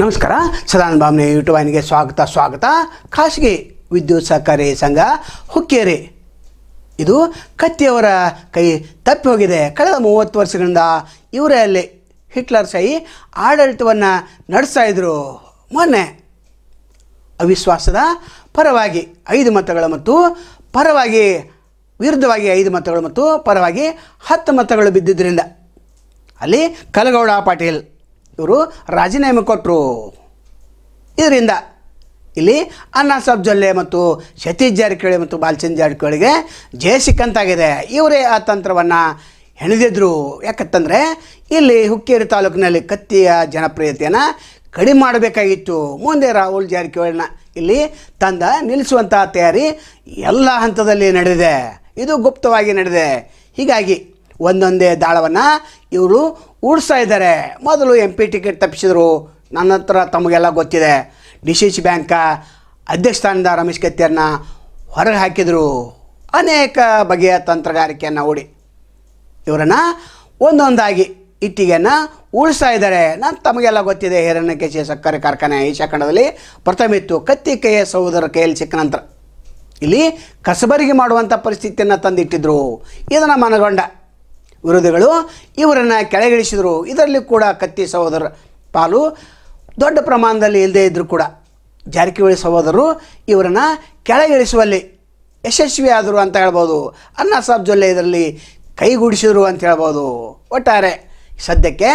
ನಮಸ್ಕಾರ. ಸದಾನಂದ ಭಾವನೆ ಯೂಟ್ಯೂಬ್ ವಾಹಿನಿಗೆ ಸ್ವಾಗತ ಸ್ವಾಗತ. ಖಾಸಗಿ ವಿದ್ಯುತ್ ಸಹಕಾರಿ ಸಂಘ ಹುಕ್ಕೇರಿ. ಇದು ಕತ್ತಿಯವರ ಕೈ ತಪ್ಪಿ ಹೋಗಿದೆ. ಕಳೆದ ಮೂವತ್ತು ವರ್ಷಗಳಿಂದ ಇವರೇ ಅಲ್ಲಿ ಹಿಟ್ಲರ್ ಸೈ ಆಡಳಿತವನ್ನು ನಡೆಸ್ತಾ ಇದ್ರು. ಮೊನ್ನೆ ಅವಿಶ್ವಾಸದ ಪರವಾಗಿ ಐದು ಮತಗಳ ಮತ್ತು ಪರವಾಗಿ, ವಿರುದ್ಧವಾಗಿ ಐದು ಮತಗಳು ಮತ್ತು ಪರವಾಗಿ ಹತ್ತು ಮತಗಳು ಬಿದ್ದಿದ್ದರಿಂದ ಅಲ್ಲಿ ಕಲಗೌಡ ಪಾಟೀಲ್ ಇವರು ರಾಜೀನಾಮೆ ಕೊಟ್ಟರು ಇದರಿಂದ ಇಲ್ಲಿ ಅಣ್ಣಾ ಸಾಬ್ ಜೊಲ್ಲೆ ಮತ್ತು ಸತೀಶ್ ಜಾರಕಿಹೊಳಿ ಮತ್ತು ಬಾಲಚಂದ್ರ ಜಾರಕಿಹೊಳಿಗೆ ಜಯ ಸಿಕ್ಕಂತಾಗಿದೆ. ಇವರೇ ಆ ತಂತ್ರವನ್ನು ಹೆಣೆದಿದ್ರು. ಯಾಕಂತಂದರೆ ಇಲ್ಲಿ ಹುಕ್ಕೇರಿ ತಾಲೂಕಿನಲ್ಲಿ ಕತ್ತಿಯ ಜನಪ್ರಿಯತೆಯನ್ನು ಕಡಿಮೆ ಮಾಡಬೇಕಾಗಿತ್ತು. ಮುಂದೆ ರಾಹುಲ್ ಜಾರಕಿಹೊಳಿನ ಇಲ್ಲಿ ತಂದ ನಿಲ್ಲಿಸುವಂತಹ ತಯಾರಿ ಎಲ್ಲ ಹಂತದಲ್ಲಿ ನಡೆದಿದೆ. ಇದು ಗುಪ್ತವಾಗಿ ನಡೆದಿದೆ. ಹೀಗಾಗಿ ಒಂದೊಂದೇ ದಾಳವನ್ನು ಇವರು ಉಡ್ಸ್ತಾ ಇದ್ದಾರೆ. ಮೊದಲು ಎಂ ಪಿ ಟಿಕೆಟ್ ತಪ್ಪಿಸಿದ್ರು. ನನ್ನ ಹತ್ರ ತಮಗೆಲ್ಲ ಗೊತ್ತಿದೆ. ಡಿ ಸಿ ಸಿ ಬ್ಯಾಂಕ ಅಧ್ಯಕ್ಷ ಸ್ಥಾನದ ರಮೇಶ್ ಕತ್ತಿಯರನ್ನ ಹೊರಗೆ ಹಾಕಿದರು. ಅನೇಕ ಬಗೆಯ ತಂತ್ರಗಾರಿಕೆಯನ್ನು ಓಡಿ ಇವರನ್ನು ಒಂದೊಂದಾಗಿ ಇಟ್ಟಿಗೆಯನ್ನು ಉಳಿಸ್ತಾ ಇದ್ದಾರೆ. ನಾನು ತಮಗೆಲ್ಲ ಗೊತ್ತಿದೆ. ಹಿರಣ್ಯಕೇಶಿ ಸಕ್ಕರೆ ಕಾರ್ಖಾನೆ ಏಷ್ಯಾ ಖಂಡದಲ್ಲಿ ಪ್ರಥಮ ಇತ್ತು. ಕತ್ತಿ ಕೈಯ ಸಹೋದರ ಕೈಯಲ್ಲಿ ಸಿಕ್ಕ ನಂತರ ಇಲ್ಲಿ ಕಸಬರಿಗೆ ಮಾಡುವಂಥ ಪರಿಸ್ಥಿತಿಯನ್ನು ತಂದಿಟ್ಟಿದ್ರು. ಇದನ್ನು ಮನಗೊಂಡ ವಿರೋಧಿಗಳು ಇವರನ್ನು ಕೆಳಗಿಳಿಸಿದರು. ಇದರಲ್ಲಿ ಕೂಡ ಕತ್ತಿ ಸಹೋದರ ಪಾಲು ದೊಡ್ಡ ಪ್ರಮಾಣದಲ್ಲಿ ಇಲ್ಲದೇ ಇದ್ದರೂ ಕೂಡ ಜಾರಕಿಹೊಳಿ ಸಹೋದರರು ಇವರನ್ನು ಕೆಳಗಿಳಿಸುವಲ್ಲಿ ಯಶಸ್ವಿಯಾದರು ಅಂತ ಹೇಳ್ಬೋದು. ಅಣ್ಣಾ ಸಾಬ್ ಜೊಲ್ಲೆ ಇದರಲ್ಲಿ ಕೈಗೂಡಿಸಿದರು ಅಂತ ಹೇಳ್ಬೋದು. ಒಟ್ಟಾರೆ ಸದ್ಯಕ್ಕೆ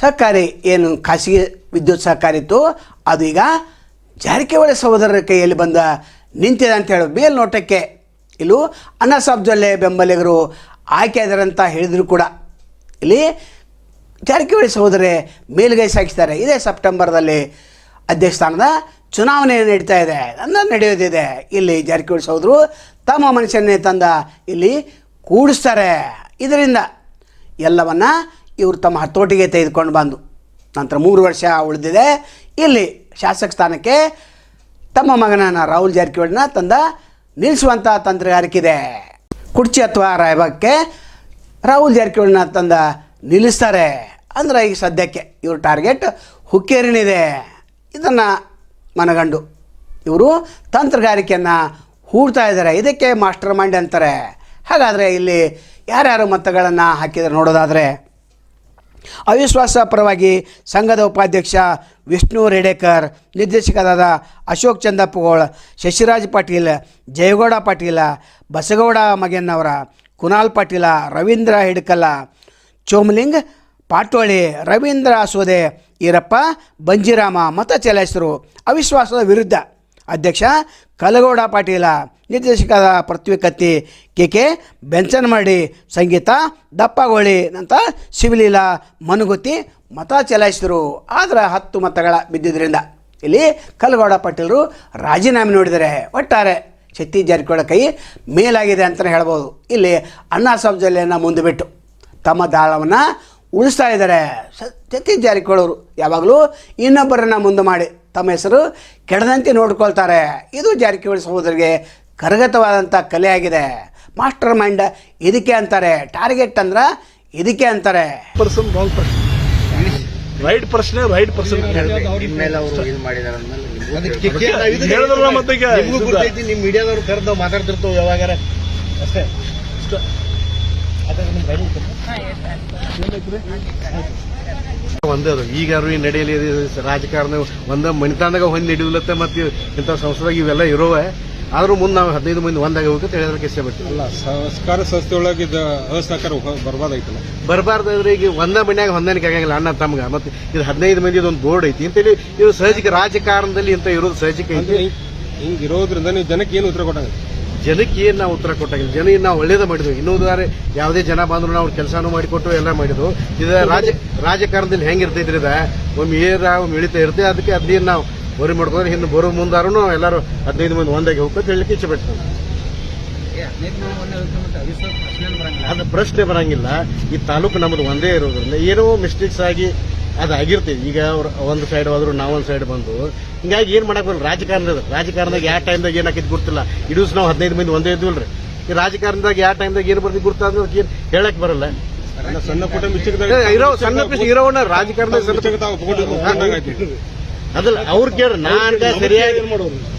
ಸಹಕಾರಿ ಏನು ಖಾಸಗಿ ವಿದ್ಯುತ್ ಸಹಕಾರಿ ಇತ್ತು. ಅದು ಈಗ ಜಾರಕಿಹೊಳಿ ಸಹೋದರರ ಕೈಯಲ್ಲಿ ಬಂದ ನಿಂತಿದೆ ಅಂತ ಹೇಳಿ ಮೇಲ್ನೋಟಕ್ಕೆ ಇಲ್ಲೂ ಅಣ್ಣಾ ಸಾಬ್ ಜೊಲ್ಲೆ ಬೆಂಬಲಿಗರು ಆಯ್ಕೆ ಅಂತ ಹೇಳಿದ್ರು ಕೂಡ. ಇಲ್ಲಿ ಜಾರಕಿಹೊಳಿ ಸಹೋದರಿ ಮೇಲುಗೈ ಸಾಗಿಸ್ತಾರೆ ಇದೇ ಸೆಪ್ಟೆಂಬರ್ದಲ್ಲಿ ಅಧ್ಯಕ್ಷ ಸ್ಥಾನದ ಚುನಾವಣೆ ನಡೀತಾ ಇದೆ. ಅಂದ ನಡೆಯೋದಿದೆ. ಇಲ್ಲಿ ಜಾರಕಿಹೊಳಿ ಸಹೋದರು ತಮ್ಮ ಮನುಷ್ಯನೇ ತಂದ ಇಲ್ಲಿ ಕೂಡಿಸ್ತಾರೆ. ಇದರಿಂದ ಎಲ್ಲವನ್ನು ಇವರು ತಮ್ಮ ಹತೋಟಿಗೆ ತೆಗೆದುಕೊಂಡು ಬಂದು. ನಂತರ ಮೂರು ವರ್ಷ ಉಳಿದಿದೆ. ಇಲ್ಲಿ ಶಾಸಕ ಸ್ಥಾನಕ್ಕೆ ತಮ್ಮ ಮಗನನ್ನು ರಾಹುಲ್ ಜಾರಕಿಹೊಳಿನ ತಂದ ನಿಲ್ಲಿಸುವಂಥ ತಂತ್ರಗಾರಿಕೆ ಇದೆ. ಕುರ್ಚಿ ಅಥವಾ ರಾಯಭಾಗಕ್ಕೆ ರಾಹುಲ್ ಜಾರಕಿಹೊಳಿನ ತಂದ ನಿಲ್ಲಿಸ್ತಾರೆ. ಅಂದ್ರೆ ಈಗ ಸದ್ಯಕ್ಕೆ ಇವ್ರ ಟಾರ್ಗೆಟ್ ಹುಕ್ಕೇರಿನಿದೆ ಇದನ್ನು ಮನಗಂಡು ಇವರು ತಂತ್ರಗಾರಿಕೆಯನ್ನು ಹೂಡ್ತಾ ಇದ್ದಾರೆ. ಇದಕ್ಕೆ ಮಾಸ್ಟರ್ ಮೈಂಡ್ ಅಂತಾರೆ. ಹಾಗಾದರೆ ಇಲ್ಲಿ ಯಾರ್ಯಾರು ಮತಗಳನ್ನು ಹಾಕಿದರೆ ನೋಡೋದಾದರೆ ಅವಿಶ್ವಾಸ ಪರವಾಗಿ ಸಂಘದ ಉಪಾಧ್ಯಕ್ಷ ವಿಷ್ಣು ರೇಡೇಕರ್, ನಿರ್ದೇಶಕರಾದ ಅಶೋಕ್ ಚಂದಪ್ಪಗೋಳ್, ಶಶಿರಾಜ್ ಪಾಟೀಲ್, ಜಯಗೌಡ ಪಾಟೀಲ, ಬಸಗೌಡ ಮಗೆನ್ನವರ ಕುನಾಲ್ ಪಾಟೀಲ, ರವೀಂದ್ರ ಹಿಡ್ಕಲ್ಲ, ಚೋಮಲಿಂಗ್, ಪಾಟೋಳಿ, ರವೀಂದ್ರ ಸೋದೆ, ಈರಪ್ಪ, ಬಂಜಿರಾಮ ಮತ ಚಲಾಯಿಸಿದರು ಅವಿಶ್ವಾಸದ ವಿರುದ್ಧ. ಅಧ್ಯಕ್ಷ ಕಲಗೌಡ ಪಾಟೀಲ, ನಿರ್ದೇಶಕರ ಪೃಥ್ವಿ ಕತ್ತಿ ಕೆ ಕೆ ಬೆಂಚನಮರಡಿ ಸಂಗೀತ ದಪ್ಪಗೋಳಿ ಅಂತ ಶಿವಲೀಲಾ, ಮನುಗುತ್ತಿ ಮತ ಚಲಾಯಿಸಿದರು. ಆದರೆ ಹತ್ತು ಮತಗಳ ಬಿದ್ದಿದ್ದರಿಂದ ಇಲ್ಲಿ ಕಲಗೌಡ ಪಾಟೀಲರು ರಾಜೀನಾಮೆ ನೋಡಿದರೆ ಒಟ್ಟಾರೆ ಶಕ್ತಿ ಜಾರಕಿಹೊಳಿ ಕೈ ಮೇಲಾಗಿದೆ ಅಂತಲೇ ಹೇಳ್ಬೋದು. ಇಲ್ಲಿ ಅಣ್ಣಾ ಸಾಬ್ ಜಿಲ್ಲೆಯನ್ನು ಮುಂದೆ ಬಿಟ್ಟು ತಮ್ಮ ದಾಳವನ್ನು ಉಳಿಸ್ತಾ ಇದ್ದಾರೆ. ಸತ್ಯತೆ ಜಾರಿಕೊಳ್ಳೋರು. ಯಾವಾಗಲೂ ಇನ್ನೊಬ್ಬರನ್ನು ಮುಂದೆ ಮಾಡಿ ತಮ್ಮ ಹೆಸರು ಕೆಡದಂತೆ ನೋಡ್ಕೊಳ್ತಾರೆ. ಇದು ಜಾರಕಿಹೊಳಿ ಸಹೋದರಿಗೆ ಕರಗತವಾದಂಥ ಕಲೆಯಾಗಿದೆ ಮಾಸ್ಟರ್ ಮೈಂಡ್ ಇದಕ್ಕೆ ಅಂತಾರೆ. ಟಾರ್ಗೆಟ್ ಅಂದ್ರೆ ಇದಕ್ಕೆ ಅಂತಾರೆ. Person wrong person right person right person ಇನ್ಮೇಲೆ ಅವರು ಇದು ಮಾಡಿದಾರೆ ಅಂದ್ಮೇಲೆ ನಿಮ್ಗೂ ಅದಕ್ಕೆ ಕೇಳ್ಬೇಕು. ಕಿಕ್ಕಿ ನಾವು ಇದನ್ನ ಹೇಳಿದ್ರಲ್ಲ ಮತ್ತೆ ಈಗ? ನಿಮ್ಗೂ ಗೊತ್ತೈತಿ ನಿಮ್ ಮೀಡಿಯಾದವ್ರು ಕರೆದು ಮಾತಾಡ್ತಿರ್ತೇವೆ ಯಾವಾಗಾರ. ಅಷ್ಟೇ. ಅದೇ? ಒಂದೇ ಅದು. ಈಗ ಈ ನಡೆಯಲಿ ರಾಜಕಾರಣ ಒಂದ ಮಣಿತಾಂದಾಗ ಹೊಂದಿ ಹಿಡಿಯುಲತ್ತೆ ಮತ್ತೆ ಇಂಥ ಸಂಸ್ಥೆದಾಗ ಇವೆಲ್ಲ ಇರೋವೆ. ಆದ್ರೂ ಮುಂದೆ ನಾವು ಹದಿನೈದು ಮಂದಿ ಒಂದಾಗ ಹೋಗುತ್ತೆ ಹೇಳಿದ್ರೆ ಇಷ್ಟ ಬಿಟ್ಟು ಅಲ್ಲ ಸಹಕಾರ ಸಂಸ್ಥೆ ಒಳಗೆ ಇದು ಅಸಹಕಾರ ಬರ್ಬಾರ್ದಾಯ್ತಲ್ಲ ಬರಬಾರ್ದಾದ್ರೆ ಈಗ ಒಂದ ಮನ್ಯಾಗ ಹೊಂದಾಣಿಕೆ ಆಗಂಗಿಲ್ಲ ಅಣ್ಣ ತಮ್ಗ. ಮತ್ತೆ ಇದು ಹದಿನೈದು ಮಂದಿ ಒಂದು ಬೋರ್ಡ್ ಐತಿ. ಅಂತೇಳಿ ಇದು ಸಹಜಿಕ ರಾಜಕಾರಣದಲ್ಲಿ ಇಂತ ಇರೋದು ಸಹಜಿಕ ಹಿಂಗ್ ಇರೋದ್ರಿಂದ ನೀವು ಜನಕ್ಕೆ ಏನು ಉತ್ತರ ಕೊಟ್ಟಂಗ ಜನಕ್ಕೆ ಏನ್ ನಾವು ಉತ್ತರ ಕೊಟ್ಟಾಗಿಲ್ಲ. ಜನ ನಾವು ಒಳ್ಳೇದ ಮಾಡಿದ್ವಿ. ಇನ್ನೊಂದಾರೆ ಯಾವುದೇ ಜನ ಬಂದ್ರು ನಾವು ಕೆಲಸನೂ ಮಾಡಿಕೊಟ್ಟು ಎಲ್ಲ ಮಾಡಿದ್ವು. ಇದು ರಾಜ, ರಾಜಕಾರಣದಲ್ಲಿ ಹೆಂಗಿರ್ತೈತ್ರಿ ಇದ ಒಮ್ಮೆ ಏರ, ಒಮ್ಮೆ ಇಳಿತಾ ಇರ್ತದೆ ಅದಕ್ಕೆ ಅದೇನು ನಾವು ಬರಿ ಮಾಡ್ಕೊಂಡ್ರೆ ಇನ್ನು ಬರೋ ಮುಂದಾರು ಎಲ್ಲರೂ ಹದಿನೈದು ಮಂದಿ ಒಂದಾಗಿ ಹೋಗ್ಬೇಕು ಹೇಳಲಿಕ್ಕೆ ಇಚ್ಛೆ ಅದು ಪ್ರಶ್ನೆ ಬರಂಗಿಲ್ಲ. ಈ ತಾಲೂಕು ನಮ್ದು ಒಂದೇ ಇರೋದ್ರಿಂದ ಏನೋ ಮಿಸ್ಟೇಕ್ಸ್ ಆಗಿ ಅದು ಆಗಿರ್ತೈತಿ. ಈಗ ಅವ್ರು ಒಂದು ಸೈಡ್ ಹೋದ್ರು ನಾವೊಂದು ಸೈಡ್ ಬಂದು. ಹಿಂಗಾಗಿ ಏನು ಮಾಡಕ್ ಬರಲ್ಲ. ರಾಜಕಾರಣದ ರಾಜಕಾರಣದಾಗ ಯಾವ ಟೈಮ್ದಾಗ ಏನಾಕಿದ್ ಗೊತ್ತಿಲ್ಲ. ಇಡೂಸ್ ನಾವು ಹದಿನೈದು ಮಂದಿ ಒಂದೇ ಇದ್ವಲ್ರಿ. ಈ ರಾಜಕಾರಣದಾಗ ಯಾವ ಟೈಮ್ದಾಗ ಏನು ಬರ್ತೀವಿ ಗುರ್ತ ಅಂದ್ರೆ ಏನ್ ಹೇಳಕ್ ಬರಲ್ಲ. ಸಣ್ಣ ಪುಟ್ಟ ಇರೋ ಸಣ್ಣ ಪಿಸ್ ಇರೋವನ್ನ ರಾಜಕಾರಣದಾಗ ಅದಲ್ಲ ಅವ್ರು ಕೇಳ್ರಿ. ನಾನ್ ಸರಿಯಾಗಿ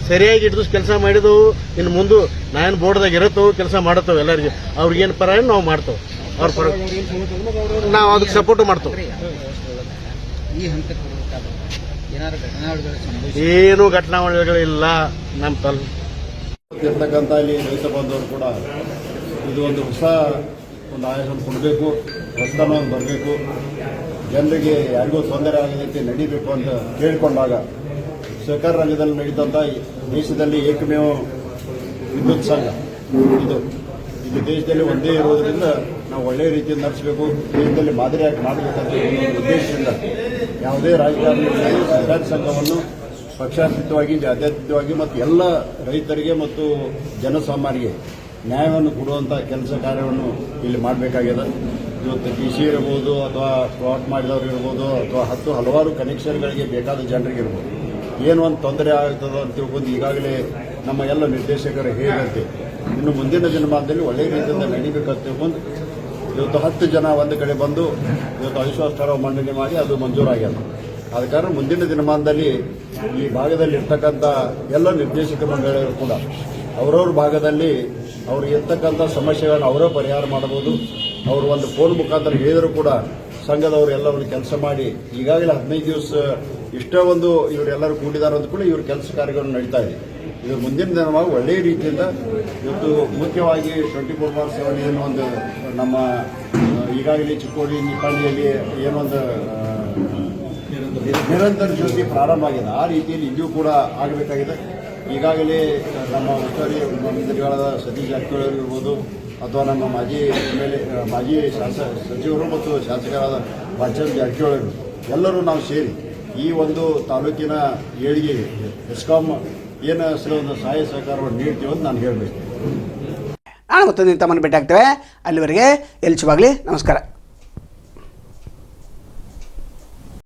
ಸರಿಯಾಗಿ ಹಿಡಿದು ಕೆಲಸ ಮಾಡಿದ್ದು ಇನ್ನು ಮುಂದೆ ನಾನು ಬೋರ್ಡ್ದಾಗ ಇರತ್ತೋ ಕೆಲಸ ಮಾಡತ್ತವು ಎಲ್ಲರಿಗೆ ಅವ್ರಿಗೇನು ಪರ ನಾವು ಮಾಡ್ತೇವೆ. ಅವ್ರ ಪರ ನಾವು ಅದಕ್ಕೆ ಸಪೋರ್ಟ್ ಮಾಡ್ತೇವೆ. ಈ ಹಂತಕ್ಕೆ ಬರಬೇಕಾದ್ರೆ ಏನಾದ್ರು ಘಟನಾವಳಿಗಳು ಸಂಭವಿಸಿ ಏನು ಘಟನಾವಳಿಗಳಿಲ್ಲ ನಮ್ಮ ತಲ್ ಇರ್ತಕ್ಕಂಥ ಇಲ್ಲಿ ರೈತ ಬಂದವರು ಕೂಡ ಇದು ಒಂದು ಹೊಸ ಒಂದು ಆಯೋಜನೆ ಕೊಡಬೇಕು ಹೊಸತನ ಒಂದು ಬರಬೇಕು ಜನರಿಗೆ ಯಾರಿಗೂ ತೊಂದರೆ ಆಗದಂತೆ ನಡೀಬೇಕು ಅಂತ ಕೇಳಿಕೊಂಡಾಗ ಸಹಕಾರ ರಂಗದಲ್ಲಿ ನಡೀತಂಥ ದೇಶದಲ್ಲಿ ಏಕಮೇವ ವಿದ್ಯುತ್ ಸಂಘ. ಇದು ಇದು ದೇಶದಲ್ಲಿ ಒಂದೇ ಇರೋದ್ರಿಂದ ನಾವು ಒಳ್ಳೆಯ ರೀತಿಯಲ್ಲಿ ನಡೆಸಬೇಕು, ದೇಶದಲ್ಲಿ ಮಾದರಿಯಾಗಿ ಮಾಡಬೇಕಂತ ಉದ್ದೇಶದಿಂದ ಯಾವುದೇ ರಾಜಕಾರಣಿ ಸಹಕಾರ ಸಂಘವನ್ನು ಪಕ್ಷಾತೀತವಾಗಿ, ಜಾತ್ಯತೀತವಾಗಿ ಮತ್ತು ಎಲ್ಲ ರೈತರಿಗೆ ಮತ್ತು ಜನಸಾಮಾನ್ಯರಿಗೆ ನ್ಯಾಯವನ್ನು ಕೊಡುವಂಥ ಕೆಲಸ ಕಾರ್ಯವನ್ನು ಇಲ್ಲಿ ಮಾಡಬೇಕಾಗಿದೆ. ಇವತ್ತು ಟಿ ಸಿ ಇರ್ಬೋದು ಅಥವಾ ಪ್ಲಾಟ್ ಮಾಡಿದವರು ಇರ್ಬೋದು ಅಥವಾ ಹತ್ತು ಹಲವಾರು ಕನೆಕ್ಷನ್ಗಳಿಗೆ ಬೇಕಾದ ಜನರಿಗೆ ಇರ್ಬೋದು ಏನು ಒಂದು ತೊಂದರೆ ಆಗ್ತದೆ ಅಂತ ತಿಳ್ಕೊಂಡು ಈಗಾಗಲೇ ನಮ್ಮ ಎಲ್ಲ ನಿರ್ದೇಶಕರು ಹೇಳಿದಂತೆ ಇನ್ನು ಮುಂದಿನ ದಿನಮಾನದಲ್ಲಿ ಒಳ್ಳೆಯ ರೀತಿಯಿಂದ ನಡೀಬೇಕಂತ ಬಂದು, ಇವತ್ತು ಹತ್ತು ಜನ ಒಂದು ಕಡೆ ಬಂದು, ಇವತ್ತು ಅವಿಶ್ವಾಸ ಠರಾವ್ ಮಂಡನೆ ಮಾಡಿ ಅದು ಮಂಜೂರಾಗ್ಯದ ಆದ ಕಾರಣ ಮುಂದಿನ ದಿನಮಾನದಲ್ಲಿ ಈ ಭಾಗದಲ್ಲಿ ಇರ್ತಕ್ಕಂಥ ಎಲ್ಲ ನಿರ್ದೇಶಕ ಮಂಡಳಿಗಳು ಕೂಡ, ಅವರವ್ರ ಭಾಗದಲ್ಲಿ ಅವ್ರಿಗೆ ಇರ್ತಕ್ಕಂಥ ಸಮಸ್ಯೆಗಳನ್ನು ಅವರೇ ಪರಿಹಾರ ಮಾಡಬಹುದು. ಅವರು ಒಂದು ಫೋನ್ ಮುಖಾಂತರ ಹೇಳಿದರೂ ಕೂಡ ಸಂಘದವರು ಎಲ್ಲ ಕೆಲಸ ಮಾಡಿ, ಈಗಾಗಲೇ ಹದಿನೈದು ದಿವಸ ಇಷ್ಟೇ ಒಂದು ಇವರೆಲ್ಲರೂ ಕೂಡಿದ್ದಾರೆ ಅಂತ ಕೂಡ ಇವ್ರ ಕೆಲಸ ಕಾರ್ಯಗಳನ್ನು ನಡೀತಾ ಇದೆ. ಇದು ಮುಂದಿನ ದಿನವಾಗಿ ಒಳ್ಳೆಯ ರೀತಿಯಿಂದ ಇವತ್ತು ಮುಖ್ಯವಾಗಿ ಟ್ವೆಂಟಿ ಫೋರ್ ಬಾರ್ ಸೆವೆನ್ ಏನು ಒಂದು ನಮ್ಮ ಈಗಾಗಲೇ ಚಿಕ್ಕೋಡಿ ನಿಪ್ಪಾಣಿಯಲ್ಲಿ ಏನೊಂದು ನಿರಂತರ ಜ್ಯೋತಿ ಪ್ರಾರಂಭ ಆಗಿದೆ. ಆ ರೀತಿಯಲ್ಲಿ ಇಲ್ಲಿಯೂ ಕೂಡ ಆಗಬೇಕಾಗಿದೆ. ಈಗಾಗಲೇ ನಮ್ಮ ಉಸ್ತುವಾರಿ ಮಂತ್ರಿಗಳಾದ ಸತೀಶ್ ಜಾರಕಿಹೊಳಿ ಇರ್ಬೋದು, ಅಥವಾ ನಮ್ಮ ಮಾಜಿ ಎಂ ಎಲ್ ಎ ಮಾಜಿ ಶಾಸ, ಸಚಿವರು ಮತ್ತು ಶಾಸಕರಾದ ಬಾಲಚಂದ್ರ ಜಾರಕಿಹೊಳಿ ಎಲ್ಲರೂ ನಾವು ಸೇರಿ ಈ ಒಂದು ತಾಲೂಕಿನ ಏಳಿಗೆ ಎಸ್ಕಾಂ ಏನು ಒಂದು ಸಹಾಯ ಸಹಕಾರ ನೀಡ್ತೀವಿ ಅಂತ ನಾನು ಹೇಳಬೇಕು. ನಾನು ಮತ್ತೊಂದು ತಮ್ಮನ್ನು ಭೇಟಿ ಆಗ್ತೇವೆ. ಅಲ್ಲಿವರೆಗೆ ಎಲ್ಚುವಾಗಲಿ ನಮಸ್ಕಾರ.